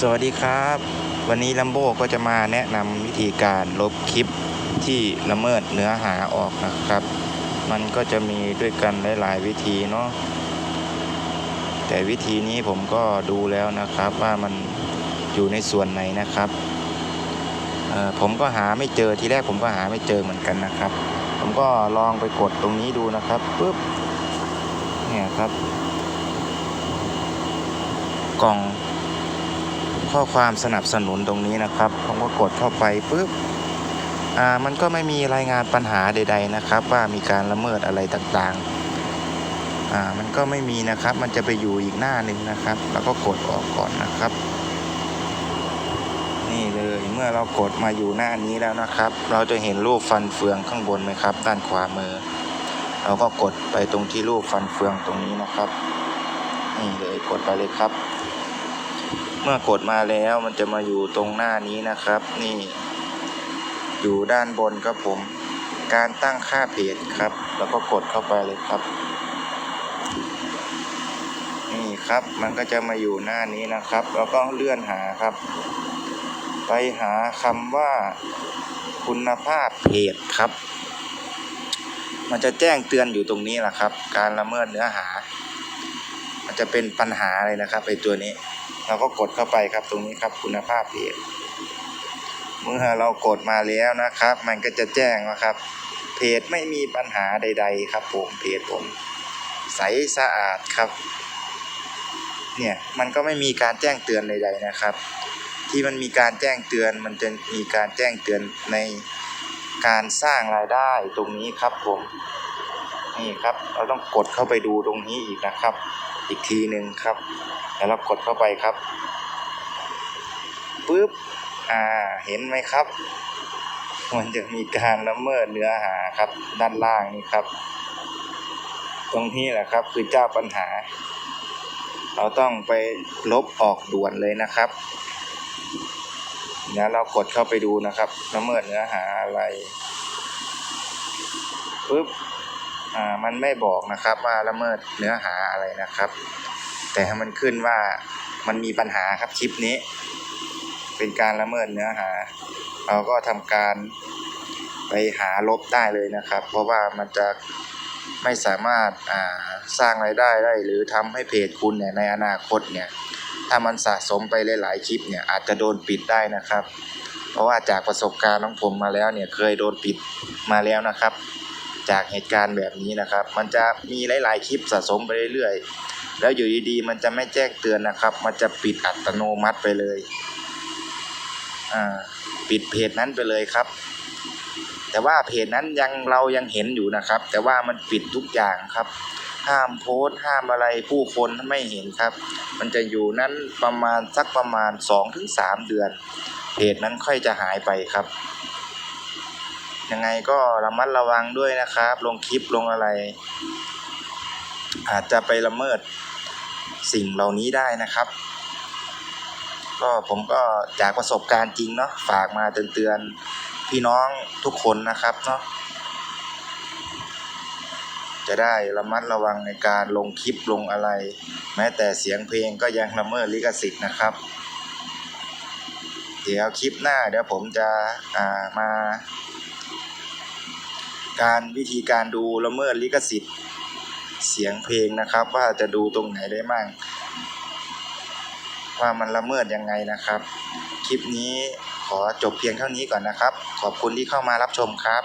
สวัสดีครับ วันนี้ลัมโบก็จะมาแนะนำวิธีการลบคลิปที่ละเมิดเนื้อหาออกนะครับ มันก็จะมีด้วยกันหลายๆวิธีเนาะแต่วิธีนี้ผมก็ดูแล้วนะครับว่ามันอยู่ในส่วนไหนนะครับผมก็หาไม่เจอทีแรกผมก็หาไม่เจอเหมือนกันนะครับ ผมก็ลองไปกดตรงนี้ดูนะครับปุ๊บเนี่ยครับ กล่อง ข้อความสนับสนุนตรงนี้นะครับ ผมก็กดเข้าไปปุ๊บอ่ามันก็ไม่มีรายงานปัญหาใด ๆนะครับ ว่ามีการละเมิดอะไรต่างๆอ่ามันก็ไม่มีนะครับ มันจะไปอยู่อีกหน้าหนึ่งนะครับ แล้วก็กดออกก่อนนะครับ นี่เลยเมื่อเรากดมาอยู่หน้านี้แล้วนะครับ เราจะเห็นรูปฟันเฟืองข้างบนไหมครับ ด้านขวามือ เราก็กดไปตรงที่รูปฟันเฟืองตรงนี้นะครับนี่เลยกดไปเลยครับ เมื่อกดมาแล้วมันจะมาอยู่ตรงหน้านี้นะครับ นี่อยู่ด้านบนครับผม การตั้งค่าเพจครับ แล้วก็กดเข้าไปเลยครับ นี่ครับมันก็จะมาอยู่หน้านี้นะครับ แล้วก็เลื่อนหาครับ ไปหาคำว่า คุณภาพเพจครับ มันจะแจ้งเตือนอยู่ตรงนี้แหละครับ การละเมิดเนื้อหา จะเป็นปัญหาเลยนะครับไอตัวนี้ เราก็กดเข้าไปครับตรงนี้ครับคุณภาพเพจเมื่อเรากดมาแล้วนะครับ มันก็จะแจ้งว่าครับ เพจไม่มีปัญหาใด ๆ ครับผมเพจผม ใสสะอาดครับ เนี่ยมันก็ไม่มีการแจ้งเตือนใด ๆนะครับ ที่มันมีการแจ้งเตือนมันจะมีการแจ้งเตือนในการสร้างรายได้ตรงนี้ครับผม นี่ครับ เราต้องกดเข้าไปดูตรงนี้อีกนะครับ อีกทีหนึ่งครับ แล้วเรากดเข้าไปครับปุ๊บอ่าเห็นไหมครับ มันจะมีการละเมิดเนื้อหาครับ ด้านล่างนี่ครับ ตรงนี้แหละครับคือเจ้าปัญหา เราต้องไปลบออกด่วนเลยนะครับเดี๋ยวเรากดเข้าไปดูนะครับละเมิดเนื้อหาอะไรปุ๊บ อ่ามันไม่บอกนะครับว่าละเมิดเนื้อหาอะไรนะครับ แต่มันขึ้นว่ามันมีปัญหาครับคลิปนี้ เป็นการละเมิดเนื้อหา เราก็ทำการไปหาลบได้เลยนะครับ เพราะว่ามันจะไม่สามารถอ่าสร้างรายได้ได้ หรือทำให้เพจคุณเนี่ยในอนาคตเนี่ยถ้ามันสะสมไปหลายๆคลิปเนี่ยอาจจะโดนปิดได้นะครับ เพราะว่าจากประสบการณ์ของผมมาแล้วเนี่ยเคยโดนปิดมาแล้วนะครับ จากเหตุการณ์แบบนี้นะครับ มันจะมีหลาย ๆ คลิปสะสมไปเรื่อยๆ แล้วอยู่ดีๆ มันจะไม่แจ้งเตือนนะครับ มันจะปิดอัตโนมัติไปเลย อ่า ปิดเพจนั้นไปเลยครับ แต่ว่าเพจนั้นยังเรายังเห็นอยู่นะครับ แต่ว่ามันปิดทุกอย่างครับ ห้ามโพสต์ห้ามอะไรผู้คนไม่เห็นครับ มันจะอยู่นั้นประมาณสักประมาณสองถึงสามเดือน เพจนั้นค่อยจะหายไปครับ ยังไงก็ระมัดระวังด้วยนะครับ ลงคลิปลงอะไร อาจจะไปละเมิดสิ่งเหล่านี้ได้นะครับ ก็ผมก็จากประสบการณ์จริงเนาะฝากมาเตือนๆพี่น้องทุกคนนะครับเนาะจะได้ระมัดระวังในการลงคลิปลงอะไร แม้แต่เสียงเพลงก็ยังละเมิดลิขสิทธิ์นะครับ เดี๋ยวคลิปหน้าเดี๋ยวผมจะามา การวิธีการดูละเมิดลิขสิทธิ์เสียงเพลงนะครับ ว่าจะดูตรงไหนได้บ้างว่ามันละเมิดยังไงนะครับ คลิปนี้ขอจบเพียงเท่านี้ก่อนนะครับ ขอบคุณที่เข้ามารับชมครับ